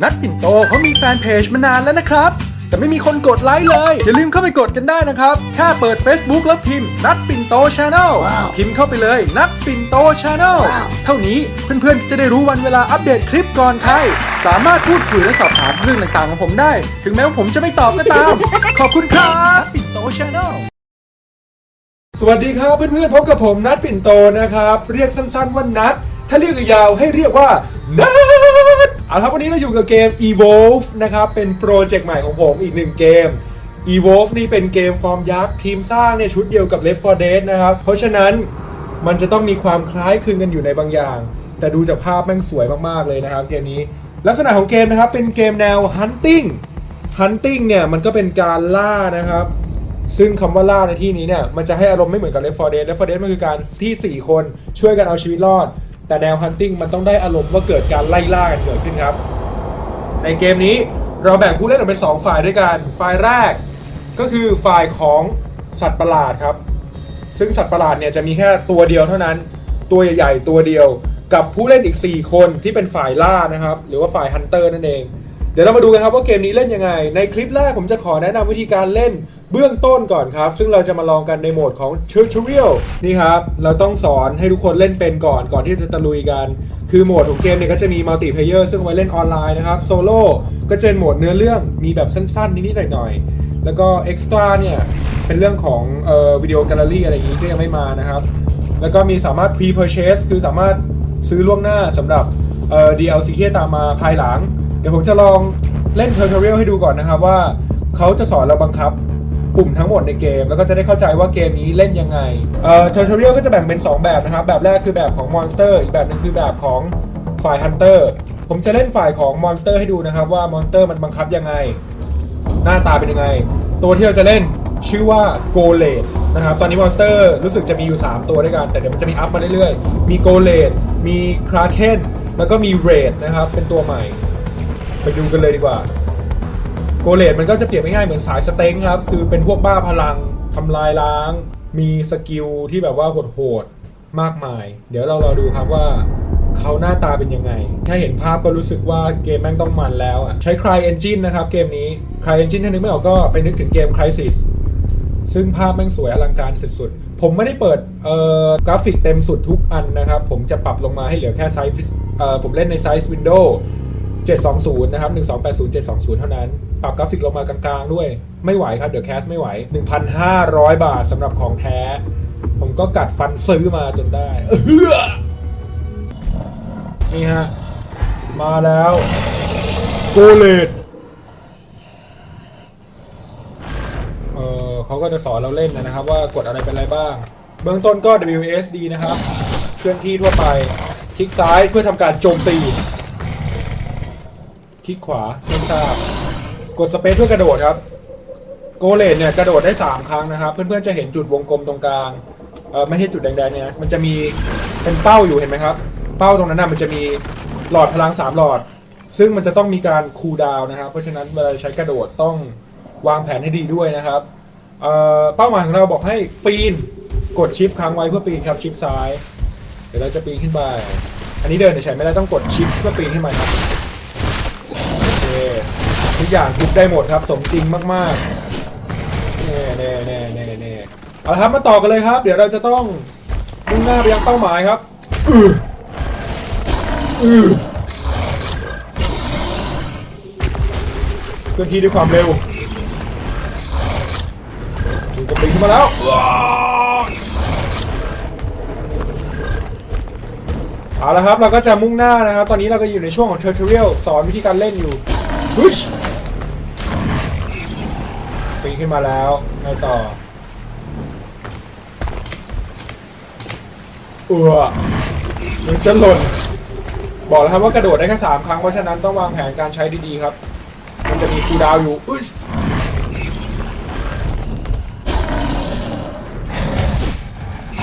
นัดปิ่นโตเขามีแฟนเพจมานานแล้วนะครับ แต่ไม่มีคนกดไลค์เลย อย่าลืมเข้าไปกดกันได้นะครับ แค่เปิด Facebook แล้วพิมพ์ นัดปิ่นโตชาแนลว้าวพิมพ์เข้าไปเลย นัดปิ่นโตชาแนลว้าวเท่านี้เพื่อนๆก็จะได้รู้วันเวลาอัปเดตคลิปก่อนใครสามารถพูดคุยและสอบถามเรื่องต่างๆของผมได้ ถึงแม้ว่าผมจะไม่ตอบก็ตาม ขอบคุณครับ ปิ่นโตชาแนลสวัสดีครับเพื่อนๆพบกับผมนัดปิ่นโตนะครับ เรียกสั้นๆว่านัด ถ้าเรียกยาวๆให้เรียกว่านัด เอาละครับวันนี้เราอยู่กับเกม Evolve นะครับ เป็นโปรเจกต์ใหม่ของผมอีกหนึ่งเกม Evolve นี่เป็นเกมฟอร์มยักษ์ทีมสร้างเนี่ยชุดเดียวกับ Left 4 Dead นะครับ เพราะฉะนั้นมันจะต้องมีความคล้ายคลึงกันอยู่ในบางอย่าง แต่ดูจากภาพแม่งสวยมาก ๆ เลยนะครับเกมนี้ ลักษณะของเกมนะครับ เป็นเกมแนว Hunting Hunting เนี่ยมันก็เป็นการล่านะครับ ซึ่งคำว่าล่าในที่นี้เนี่ยมันจะให้อารมณ์ไม่เหมือนกับ Left 4 Dead Left 4 Dead มันคือการที่ 4 คนช่วยกันเอาชีวิตรอด แต่แนว Hunting มันต้องได้อารมณ์ว่าเกิดการไล่ล่ากันเกิดขึ้นครับ ในเกมนี้เราแบ่งผู้เล่นออกเป็น 2 ฝ่ายด้วยกัน ฝ่ายแรกก็คือฝ่ายของสัตว์ประหลาดครับ ซึ่งสัตว์ประหลาดเนี่ยจะมีแค่ตัวเดียวเท่านั้น ตัวใหญ่ๆตัวเดียว กับผู้เล่นอีก 4 คนที่เป็นฝ่ายล่านะครับ หรือว่าฝ่ายฮันเตอร์นั่นเอง เดี๋ยวเรามาดูกันครับว่าเกมนี้เล่นยังไง ในคลิปแรกผมจะขอแนะนำวิธีการเล่น เบื้องต้นก่อนครับ ซึ่งเราจะมาลองกันในโหมดของ Tutorial นี่ครับ เราต้องสอนให้ทุกคนเล่นเป็นก่อนก่อนที่จะตะลุยกัน คือโหมดของเกมเนี่ยก็จะมีมัลติเพเยอร์ซึ่งไว้เล่นออนไลน์นะครับโซโล่ก็จะเป็นโหมดเนื้อเรื่องมีแบบสั้นๆ นิดๆหน่อยๆ แล้วก็เอ็กซ์ตร้าเนี่ย เป็นเรื่องของเอ่อวิดีโอแกลเลอรี่อะไรอย่างงี้ก็ยังไม่มานะครับ แล้วก็มีสามารถ pre-purchase คือสามารถซื้อล่วงหน้าสำหรับเอ่อ DLC ที่ตามมาภายหลัง เดี๋ยวผมจะลองเล่น tutorial ให้ดูก่อนนะครับว่าเขาจะสอนเราบังคับ ปุ่มทั้งหมดในเกม แล้วก็จะได้เข้าใจว่าเกมนี้เล่นยังไง เอ่อ tutorial ก็จะแบ่งเป็น 2 แบบนะครับ แบบแรกคือแบบของ monster อีกแบบหนึงคือแบบของฝ่าย hunter ผมจะเล่นฝ่ายของ monster ให้ดูนะครับ ว่า monster มันบังคับยังไง หน้าตาเป็นยังไง ตัวที่เราจะเล่นชื่อว่าโกเลดนะครับ ตอนนี้มอนสเตอร์รู้สึกจะมีอยู่ 3 ตัวด้วยกัน แต่เดี๋ยวมันจะมีอัพมาเรื่อยๆ มีโกเลดมีคราเคนแล้วก็มีเรดนะครับ เป็นตัวใหม่ ไปดูกันเลยดีกว่า โกเลดมันก็จะเปรียบง่ายๆเหมือนสายสเต็งครับ คือเป็นพวกบ้าพลังทำลายล้าง มีสกิลที่แบบว่าโหดๆมากมาย เดี๋ยวเรารอดูครับว่าเขาหน้าตาเป็นยังไงแค่เห็นภาพก็รู้สึกว่าเกมแม่งต้องมันแล้วอะ ใช้ Cry Engine นะครับเกมนี้ Cry Engine ถ้านึกไม่ออกก็ไปนึกถึงเกม Crysis ซึ่งภาพแม่งสวยอลังการสุดๆ ผมไม่ได้เปิดกราฟิกเต็มสุดทุกอันนะครับ ผมจะปรับลงมาให้เหลือแค่ไซส์ผมเล่นในไซส์ Windows 720 นะครับ 1280 720 เท่านั้น ปรับกราฟิกลงมากลางๆ ด้วย ไม่ไหวครับ เดี๋ยวแคสไม่ไหว 1,500 บาทสำหรับของแท้ ผมก็กัดฟันซื้อมาจนได้ นี่ฮะ มาแล้ว โกเลดเออเขาก็จะสอนเราเล่นนะครับ ว่ากดอะไรเป็นอะไรบ้าง เบื้องต้นก็ WSD นะครับ เคลื่อนที่ทั่วไป คลิกซ้ายเพื่อทำการโจมตี คลิกขวาไม่ทราบกดสเปซเพื่อกระโดดครับ โกเลนเนี่ยกระโดดได้ 3 ครั้งนะครับ เพื่อนๆจะเห็นจุดวงกลมตรงกลางเออไม่ใช่จุดแดงๆเนี่ยมันจะมีเป็นเป้าอยู่เห็นไหมครับ เป้าตรงนั้นน่ะมันจะมีหลอดพลัง 3 หลอด ซึ่งมันจะต้องมีการคูลดาวน์นะครับ เพราะฉะนั้นเวลาใช้กระโดดต้องวางแผนให้ดีด้วยนะครับเออเป้าหมายของเราบอกให้ปีนกดชิปค้างไว้เพื่อปีนครับชิปซ้าย เดี๋ยวเราจะปีนขึ้นไป อันนี้เดินเฉยๆไม่ได้ต้องกดชิปเพื่อปีนขึ้นมาครับ อย่างทุบได้หมดครับ สมจริงมากๆแน่แน่แน่แน่แน่เอาละครับมาต่อกันเลยครับ เดี๋ยวเราจะต้องมุ่งหน้าไปยังเป้าหมายครับอืออือเคลื่อนที่ด้วยความเร็วดูกระปีนขึ้นมาแล้วเอาละครับเราก็จะมุ่งหน้านะครับ ตอนนี้เราก็อยู่ในช่วงของ tutorial สอนวิธีการเล่นอยู่ฮึช ขึ้นมาแล้วไงต่อเออมันจะหล่นบอกแล้วครับว่ากระโดดได้แค่สามครั้งเพราะฉะนั้นต้องวางแผนการใช้ดีๆครับ มันจะมีคูดาวอยู่อุ๊ย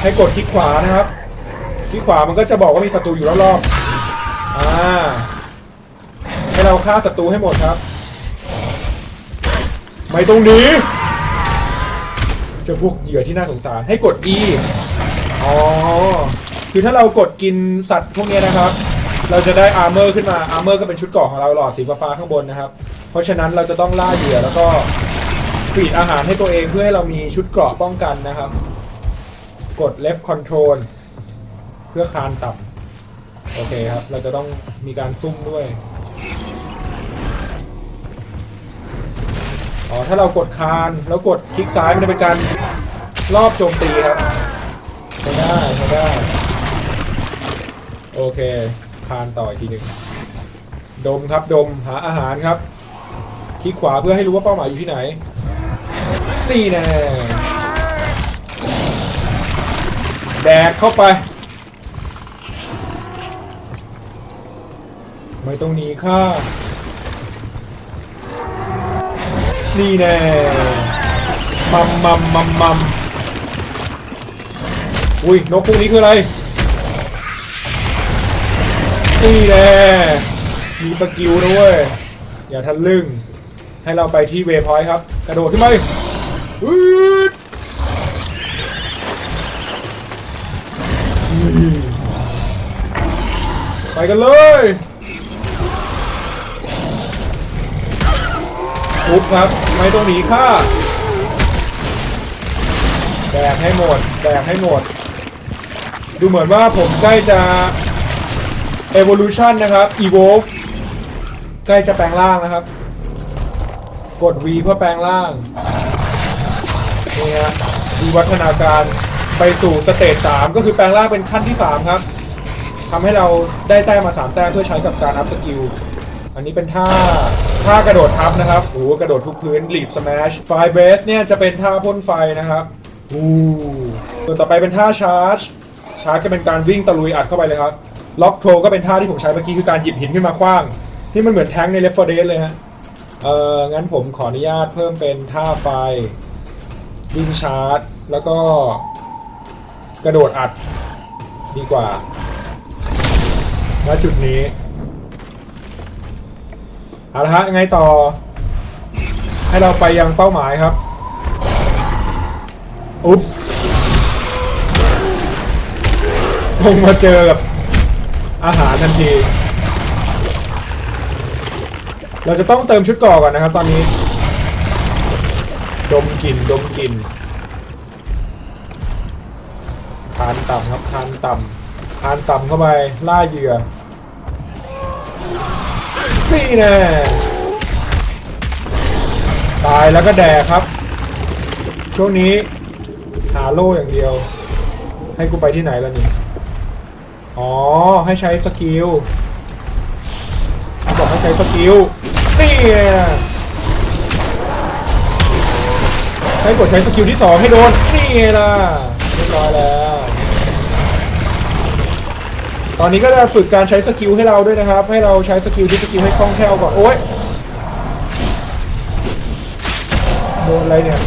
ให้กดคลิกขวานะครับคลิกขวามันก็จะบอกว่ามีศัตรูอยู่รอบๆอ่าให้เราฆ่าศัตรูให้หมดครับ ไม่ตรงนี้เจอพวกเหยื่อที่น่าสงสารให้กด E อ๋อ คือถ้าเรากดกินสัตว์พวกนี้นะครับ เราจะได้อาร์เมอร์ขึ้นมา อาร์เมอร์ก็เป็นชุดเกราะของเราหลอดสีฟ้าๆข้างบนนะครับ เพราะฉะนั้นเราจะต้องล่าเหยื่อแล้วก็ฟีดอาหารให้ตัวเองเพื่อให้เรามีชุดเกราะป้องกันนะครับ กด left control เพื่อคานต่ำโอเคครับ เราจะต้องมีการซุ่มด้วย อ๋อถ้าเรากดคานแล้วกดคลิกซ้ายมันจะเป็นการรอบโจมตีครับใช้ได้ใช้ได้โอเคคานต่ออีกทีหนึ่งดมครับดมหาอาหารครับคลิกขวาเพื่อให้รู้ว่าเป้าหมายอยู่ที่ไหนนี่แน่แดกเข้าไป ไม่ต้องหนีข้า นี่แน่มัมมัมมัมมัมอุ้ยนกพวกนี้คืออะไรนี่แน่มีสกิลด้วยอย่าทันลึ่ง ให้เราไปที่เวพอยต์ครับ กระโดดขึ้นไปไปกันเลย ปุ๊บครับ ไม่ต้องหนีค่าแดกให้หมดแดกให้หมด ดูเหมือนว่าผมใกล้จะ Evolution นะครับ Evolve ใกล้จะแปลงร่างนะครับ กด V เพื่อแปลงร่างนี่ฮะวิวัฒนาการไปสู่สเตจ3ก็คือแปลงร่างเป็นขั้นที่ 3 ครับทำให้เราได้แต้มมา 3 แต้มเพื่อใช้กับการอัพสกิล อันนี้เป็นท่าท่ากระโดดทับนะครับโอ้โหกระโดดทุกพื้น leap smash fire breath เนี่ยจะเป็นท่าพ่นไฟนะครับอู้ส่วต่อไปเป็นท่าชาร์จ ชาร์จก็เป็นการวิ่งตะลุยอัดเข้าไปเลยครับ ล็อกโทรก็เป็นท่าที่ผมใช้เมื่อกี้คือการหยิบหินขึ้นมาคว้าง ที่มันเหมือนแท้งค์ใน Left 4 Dead เลยฮะ เอองั้นผมขออนุญาตเพิ่มเป็นท่าไฟ วิ่งชาร์จ แล้วก็กระโดดอัดดีกว่าณจุดนี้ เอาละฮะยังไงต่อ ให้เราไปยังเป้าหมายครับ อุ๊บส์คงมาเจอกับอาหารทันที เราจะต้องเติมชุดก่อก่อนนะครับตอนนี้ ดมกลิ่นดมกลิ่นคานต่ำครับคานต่ำคานต่ำเข้าไปล่าเหยื่อ นี่แน่ตายแล้วก็แดกครับ ช่วงนี้หาโล่อย่างเดียว ให้กูไปที่ไหนแล้วนี่ อ๋อ ให้ใช้สกิลบอกให้ใช้สกิลนี่ไงให้กดใช้สกิลที่สองให้โดนนี่ไงล่ะเรียบร้อยแล้ว ตอนนี้ก็จะฝึกการใช้สกิลให้เราด้วยนะครับ ให้เราใช้สกิลที่สกิลให้คล่องแคล่วก่อน โอ๊ยโดนอะไรเนี่ย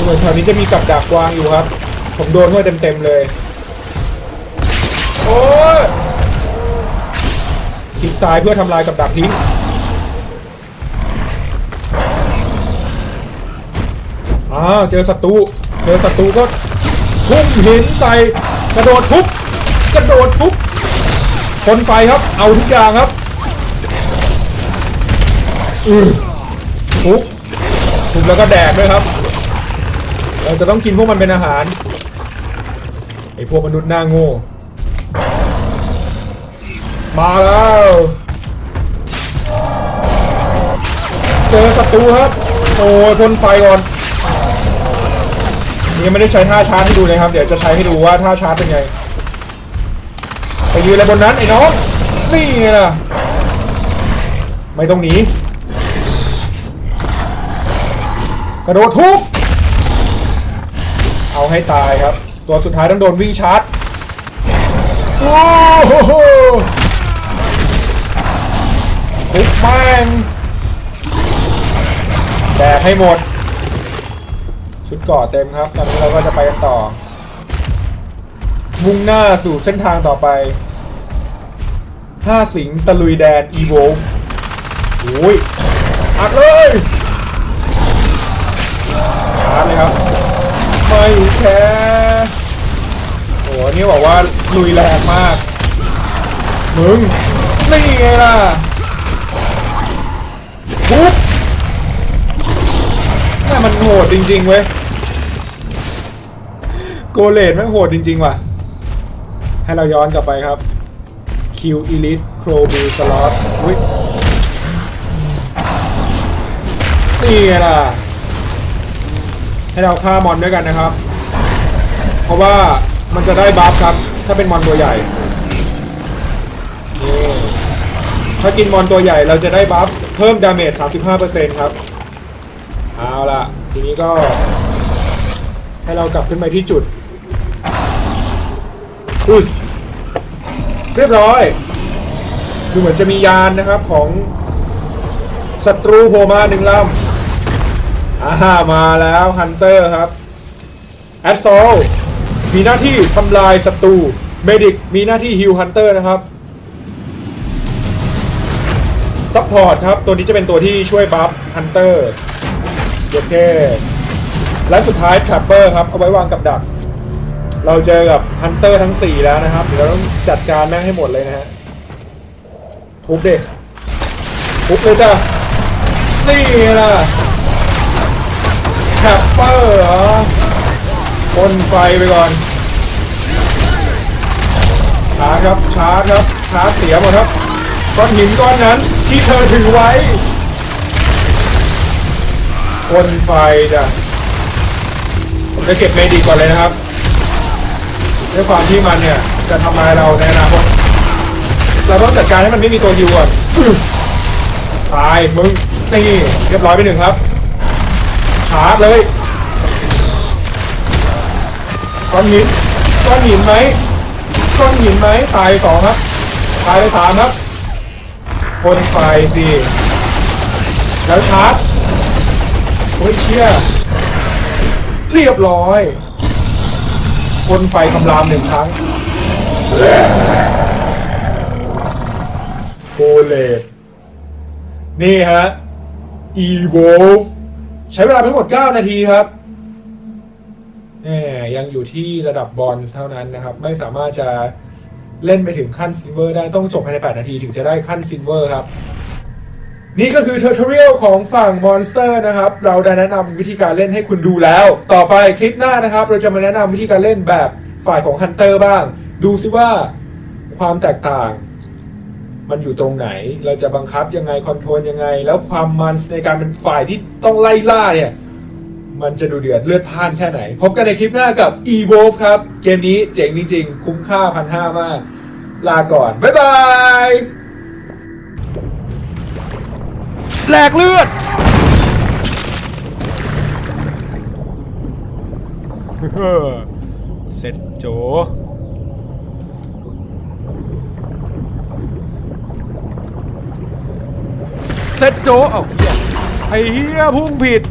เหมือนแถวนี้จะมีกับดักวางอยู่ครับ ผมโดนเข้าเต็มๆเลย โอ้ยคลิกซ้ายเพื่อทำลายกับดักทิ้งอ้าวเจอศัตรู เจอศัตรูก็ทุ่มหินใส่ กระโดดทุบกระโดดทุบคนไฟครับ เอาทุกอย่างครับอือทุบทุบแล้วก็แดกด้วยครับ เราจะต้องกินพวกมันเป็นอาหารไอพวกมนุษย์หน้าโง่มาแล้วเจอศัตรูครับโอ้ยพ่นไฟก่อน ยังไม่ได้ใช้ท่าชาร์จให้ดูเลยครับ เดี๋ยวจะใช้ให้ดูว่าท่าชาร์จเป็นไง ไปยืนอะไรบนนั้นไอ้น้อง นี่ไงล่ะไม่ต้องหนี กระโดดทุบ เอาให้ตายครับ ตัวสุดท้ายต้องโดนวิ่งชาร์จ โอ้โหทุบแม่งแดกให้หมด ชุดก่อเต็มครับ ตอนนี้เราก็จะไปกันต่อ มุ่งหน้าสู่เส้นทางต่อไปห้าสิงตะลุยแดน Evolve โอ้ยอัดเลยชาร์จเลยครับ ไม่แคร์โอ้โหนี้บอกว่าลุยแรงมาก มึง นี่ไงล่ะปุ๊บ โหดจริง ๆ เว้ย โกเลดแม่งโหดจริง ๆ ว่ะ ให้เราย้อนกลับไปครับ Q Elite Crow Blue Slot อุ้ยนี่ไงล่ะ ให้เราฆ่ามอนด้วยกันนะครับ เพราะว่ามันจะได้บัฟครับ ถ้าเป็นมอนตัวใหญ่ ถ้ากินมอนตัวใหญ่เราจะได้บัฟเพิ่มดาเมจ 35%ครับ เอาละทีนี้ก็ให้เรากลับขึ้นไปที่จุดอุสเรียบร้อย ดูเหมือนจะมียานนะครับของศัตรูโผล่มาหนึ่งลำอ่ามาแล้วฮันเตอร์ครับแอดโซลมีหน้าที่ทำลายศัตรูเมดิกมีหน้าที่ฮิลฮันเตอร์นะครับซัพพอร์ตครับ ตัวนี้จะเป็นตัวที่ช่วยบัฟฮันเตอร์ โอเค และสุดท้าย Trapper ครับเอาไว้วางกับดัก เราเจอกับฮันเตอร์ทั้ง 4 แล้วนะครับ เดี๋ยวเราต้องจัดการแม่งให้หมดเลยนะฮะ ทุบดิทุบเลยจ้ะนี่ล่ะ Trapper เหรอพ่นไฟไปก่อนช้าครับช้าครับช้าเสียหมดครับก้อนหินก้อนนั้นที่เธอถือไว้ พ่นไฟจ้ะผมจะเก็บเมดิกก่อนเลยนะครับด้วยความที่มันเนี่ย จะทำลายเราในอนาคตเราต้องจัดการให้มันไม่มีตัวยูก่อนตายมึงนี่เรียบร้อยไปหนึ่งครับชาร์จเลยก้อนหินก้อนหินไหมก้อนหินไหมตายสองครับตายไปสามครับพ่นไฟสิแล้วชาร์จ โอ้ยเชี่ยเรียบร้อยพ่นไฟคำรามหนึ่งครั้งโกเลตนี่ฮะ Evolve ใช้เวลาทั้งหมด 9 นาทีครับแหมยังอยู่ที่ระดับบอลเท่านั้นนะครับ ไม่สามารถจะเล่นไปถึงขั้นซิลเวอร์ได้ต้องจบภายใน 8 นาทีถึงจะได้ขั้นซิลเวอร์ครับ นี่ก็คือเทอร์เทเรียลของฝั่งมอนสเตอร์นะครับ เราได้แนะนำวิธีการเล่นให้คุณดูแล้ว ต่อไปคลิปหน้านะครับ เราจะมาแนะนำวิธีการเล่นแบบฝ่ายของฮันเตอร์บ้าง ดูซิว่าความแตกต่าง มันอยู่ตรงไหน เราจะบังคับยังไงคอนโทรลยังไง แล้วความมันในการเป็นฝ่ายที่ต้องไล่ล่าเนี่ย มันจะดูเดือดเลือดพ่านแค่ไหน พบกันในคลิปหน้ากับ Evolve ครับ เกมนี้เจ๋งจริงๆ คุ้มค่าพันห้ามาก ลาก่อน บ๊ายบาย แหลกเลือด เสร็จโจเสร็จโจเอ้าเฮียไอ้เฮียพุ่งผิด